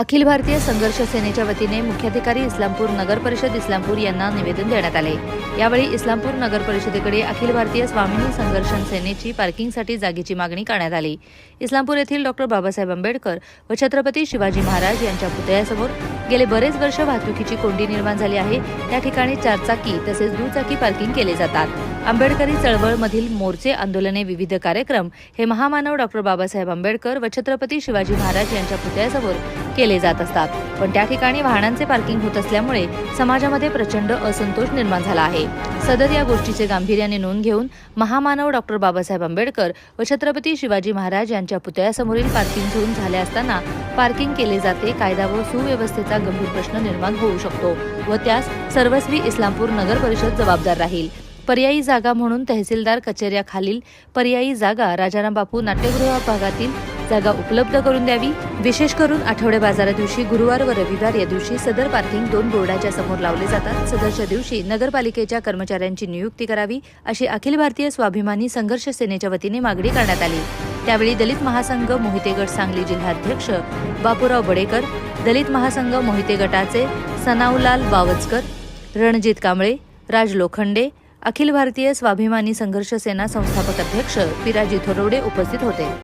अखिल भारतीय संघर्ष सेनेच्या वतीने मुख्याधिकारी इस्लामपूर नगर परिषद इस्लामपूर यांना निवेदन देण्यात आले. यावेळी इस्लामपूर नगर परिषदेकडे अखिल भारतीय स्वामिनी संघर्ष सेनेची पार्किंगसाठी जागेची मागणी करण्यात आली. इस्लामपूर येथील डॉक्टर बाबासाहेब आंबेडकर व छत्रपती शिवाजी महाराज यांच्या पुतळ्यासमोर गेले बरेच वर्ष वाहतुकीची कोंडी निर्माण झाली आहे. त्या ठिकाणी चारचाकी तसेच दुचाकी पार्किंग केले जातात. आंबेडकरी चळवळमधील मोर्चे आंदोलने विविध कार्यक्रम हे महामानव डॉक्टर बाबासाहेब आंबेडकर व छत्रपती शिवाजी महाराज यांच्या पुतळ्यासमोर केले जात असतात. पण त्या ठिकाणी वाहनांचे पार्किंग होत असल्यामुळे समाजामध्ये प्रचंड असंतोष निर्माण झाला आहे. सदर या गोष्टीचे गांभीर्याने नोंद घेऊन महामानव डॉक्टर बाबासाहेब आंबेडकर व छत्रपती शिवाजी महाराज यांच्या पुतळ्यासमोरील पार्किंग झोन झाले असताना पार्किंग केले जाते कायदा व सुव्यवस्थेचा गंभीर प्रश्न निर्माण होऊ शकतो व त्यास सर्वस्वी इस्लामपूर नगर परिषद जबाबदार राहील. पर्यायी जागा म्हणून तहसीलदार कचेऱ्याखालील पर्यायी जागा राजाराम बापू नाट्यगृह भागातील जागा उपलब्ध करून द्यावी. विशेष करून आठवडे बाजारा दिवशी गुरुवार व रविवार या दिवशी सदर पार्किंग दोन बोर्डाच्या समोर लावले जातात. सदरच्या दिवशी नगरपालिकेच्या कर्मचाऱ्यांची नियुक्ती करावी अशी अखिल भारतीय स्वाभिमानी संघर्ष सेनेच्या वतीने मागणी करण्यात आली. त्यावेळी दलित महासंघ मोहितेगड सांगली जिल्हाध्यक्ष बापूराव बडेकर दलित महासंघ मोहिते गटाचे सनाऊलाल बावचकर रणजित कांबळे राज लोखंडे अखिल भारतीय स्वाभिमानी संघर्ष सेना संस्थापक अध्यक्ष पिराजी थोरवडे उपस्थित होते.